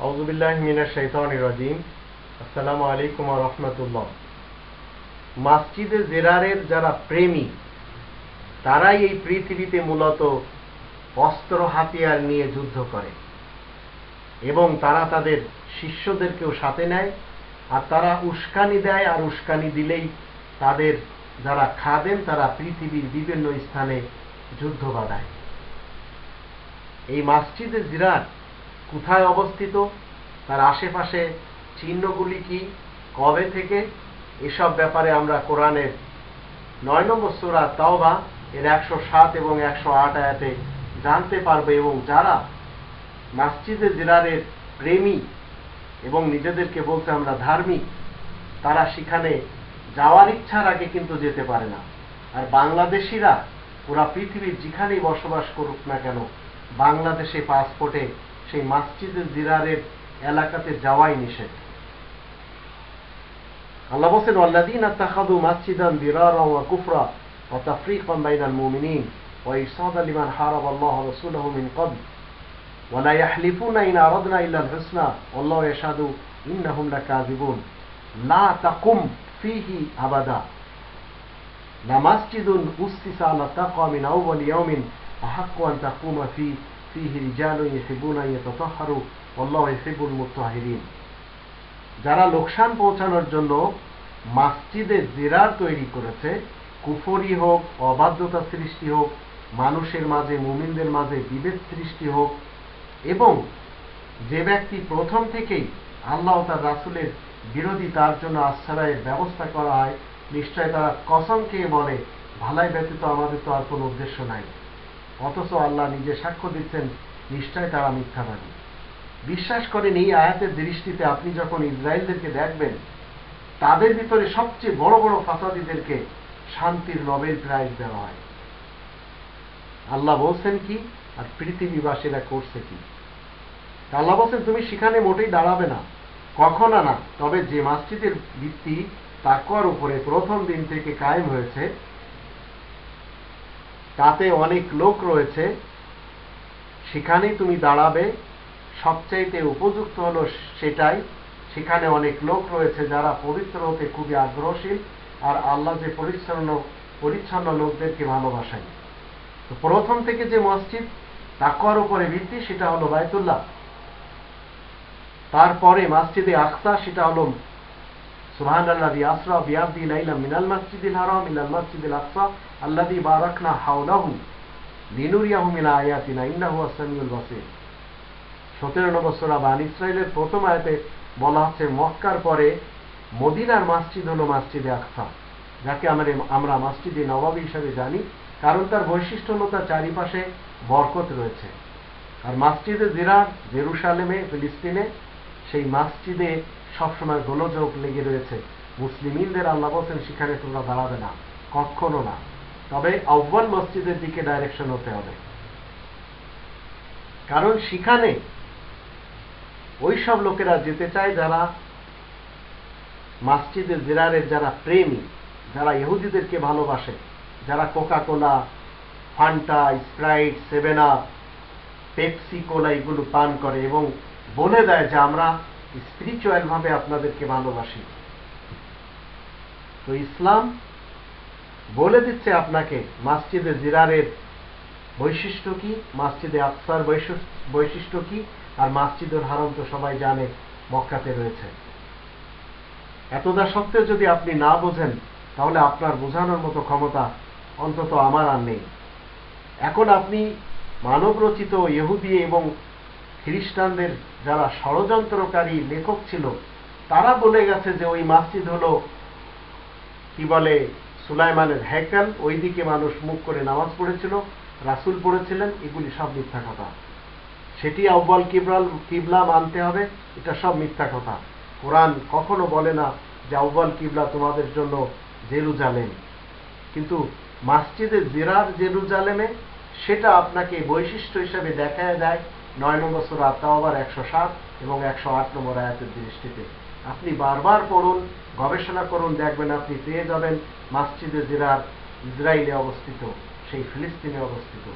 রাজিম। আসসালামু আলাইকুম রাহমাতুল্লাহ। মসজিদে জেরারের যারা প্রেমী, তারাই এই পৃথিবীতে মূলত অস্ত্র হাতিয়ার নিয়ে যুদ্ধ করে এবং তারা তাদের শিষ্যদেরকেও সাথে নেয় আর তারা উস্কানি দেয় আর উস্কানি দিলেই তাদের যারা খাদেন, তারা পৃথিবীর বিভিন্ন স্থানে যুদ্ধ বাঁধায়। এই মসজিদে জিরাত কোথায় অবস্থিত? তার আশেপাশে চিহ্নগুলি কি? কবে থেকে? এসব ব্যাপারে আমরা কোরআনের নয় নম্বর সুরা তাওবা এর একশো সাত এবং একশো আট আয়াতে জানতে পারবে এবং যারা মসজিদে জিরারের প্রেমী এবং নিজেদেরকে বলতে আমরা ধার্মিক, তারা সেখানে যাওয়ার ইচ্ছার আগে কিন্তু যেতে পারে না। আর বাংলাদেশিরা পুরা পৃথিবীর যেখানেই বসবাস করুক না কেন, বাংলাদেশে পাসপোর্টে সেই মসজিদে জিরারের এলাকাতে যাওয়াই নিষেধ আল্লাহ বলছেন আল্লাদিন আত্তাখাদু মাসজিদান দিরারা ওয়া কুফরা ওয়া তাফরিকান বাইনাল মুমিনিন ওয়া ইরসাদান লিমান হারাবা আল্লাহ ওয়া রাসূলুহু মিন ক্বাবল ওয়া লা ইয়াহলিফুনা ইন আরাদনা ইল্লা আল হুসনা ওয়াল্লাহু ইয়াশহাদু ইন্নাহুম লাকাযিবুন লা তাকুম ফিহি আবাদা লামাসজিদুন উসসিসা আলা তাকওয়া মিন আউওয়াল ইয়াউমিন আহাক্কু আন ফিহি রিজালুন ইউহিব্বুনা আন ইয়াতাতাহহারু ওয়াল্লাহু ইউহিব্বুল মুতাহহিরিন যারা লোকসান পৌঁছানোর জন্য মাসজিদে জেরার তৈরি করেছে, কুফরি হোক, অবাধ্যতা সৃষ্টি হোক, মানুষের মাঝে, মুমিনদের মাঝে বিভেদ সৃষ্টি হোক এবং যে ব্যক্তি প্রথম থেকেই আল্লাহ তার রাসুলের বিরোধী তার জন্য আশ্রয়ের ব্যবস্থা করা হয়, নিশ্চয় তারা কসম খেয়ে বলে, ভালাই ব্যতীত আমাদের তো আর কোনো উদ্দেশ্য নাই। অথচ আল্লাহ নিজে সাক্ষ্য দিচ্ছেন, নিশ্চয় তারা মিথ্যাবাদী। বিশ্বাস করেন এই আয়াতের দৃষ্টিতে আপনি যখন ইসরায়েলদেরকে দেখবেন, তাদের ভিতরে সবচেয়ে বড় বড় ফাসাদিদেরকে শান্তির নোবেল প্রাইজ দেওয়া হয়। আল্লাহ বলছেন কি, আর পৃথিবীবাসীরা করছে কি? আল্লাহ বলছেন, তুমি সেখানে মোটেই দাঁড়াবে না, কখনো না। তবে যে মসজিদের ভিত্তি তাকওয়ার উপরে প্রথম দিন থেকে কায়েম হয়েছে তাতে অনেক লোক রয়েছে। সেখানেই তুমি দাঁড়াবে। সবচাইতে উপযুক্ত হলো সেটাই, সেখানে অনেক লোক রয়েছে যারা পবিত্র হতে খুবই আগ্রহশীল আর আল্লাহ যে পরিচ্ছন্ন পরিচ্ছন্ন লোকদেরকে ভালোবাসেন। তো প্রথম থেকে যে মসজিদ, তাকওয়ার উপরে ভিত্তি, সেটা হলো বায়তুল্লাহ তারপরে মসজিদে আকসা, সেটা হলো সুবহান আল্লাহি আসরা বিয়াবদি লাইলা মিনাল মসজিদিল হারাম ইলাল মসজিদিল আকসা আল্লাযী বারাকনা হাওলাহু লিনুরিয়াহু মিন আয়াতিনা, ইন্নাহু আস-সামিউল বাসীর। সতেরো নম্বর সোরা বান ইসরায়েলের প্রথম আয়াতে বলা হচ্ছে, মক্কার পরে মদিনার মসজিদ হলো মসজিদে আকসা, যাকে আমরা আমরা মসজিদে নবাবী হিসাবে জানি, কারণ তার বৈশিষ্ট্য হলো তার চারিপাশে বরকত রয়েছে। আর মসজিদে জিরা জেরুসালেমে, ফিলিস্তিনে সেই মসজিদে সবসময় গোলযোগ লেগে রয়েছে। মুসলিমিনদের আল্লাহ বলছেন, সেখানে তোমরা দাঁড়াবে না, কখনো না। তবে আহ্বান মসজিদের দিকে ডাইরেকশন হতে হবে। কারণ সেখানে ওই সব লোকেরা যেতে চায় যারা মাসজিদের জেরারের যারা প্রেমী, যারা ইহুদিদেরকে ভালোবাসে, যারা কোকা কোলা ফান্টা স্প্রাইট সেভেনা পেপসি কোলা এগুলো পান করে এবং বলে দেয় যে আমরা স্পিরিচুয়াল ভাবে আপনাদেরকে ভালোবাসি। তো ইসলাম বলে দিচ্ছে আপনাকে, মাসজিদে জিরারের বৈশিষ্ট্য কি? মাসজিদে আকসার বৈশিষ্ট্য কি? আর মাসজিদুল হারাম তো সবাই জানে, মক্কাতে রয়েছে। এতদা সত্ত্বেও যদি আপনি না বোঝেন, তাহলে আপনার বোঝানোর মতো ক্ষমতা অন্তত আমার আর নেই। এখন আপনি মানবরচিত ইহুদি এবং খ্রিস্টানদের যারা ষড়যন্ত্রকারী লেখক ছিল, তারা বলে গেছে যে ওই মসজিদ হলো, কি বলে, সুলাইমানের হ্যাকাল ওই দিকে মানুষ মুখ করে নামাজ পড়েছিল, রাসুল পড়েছিলেন, এগুলি সব মিথ্যা কথা। সেটি আব্বাল কিবরাল, কিবলা মানতে হবে, এটা সব মিথ্যা কথা। কোরআন কখনো বলে না যে আব্বাল কিবলা তোমাদের জন্য জেরুজালেম। কিন্তু মাসজিদে জেরার জেরুজালেমে সেটা আপনাকে বৈশিষ্ট্য হিসেবে দেখা দেয় নয় নম্বর সুরা তাওবার একশো সাত এবং একশো আট নম্বর আয়াতের দৃষ্টিতে আপনি বারবার পড়ুন, গবেষণা করুন, দেখবেন আপনি পেয়ে যাবেন। মাসজিদে জেরার ইসরায়েলে অবস্থিত, সেই ফিলিস্তিনে অবস্থিত।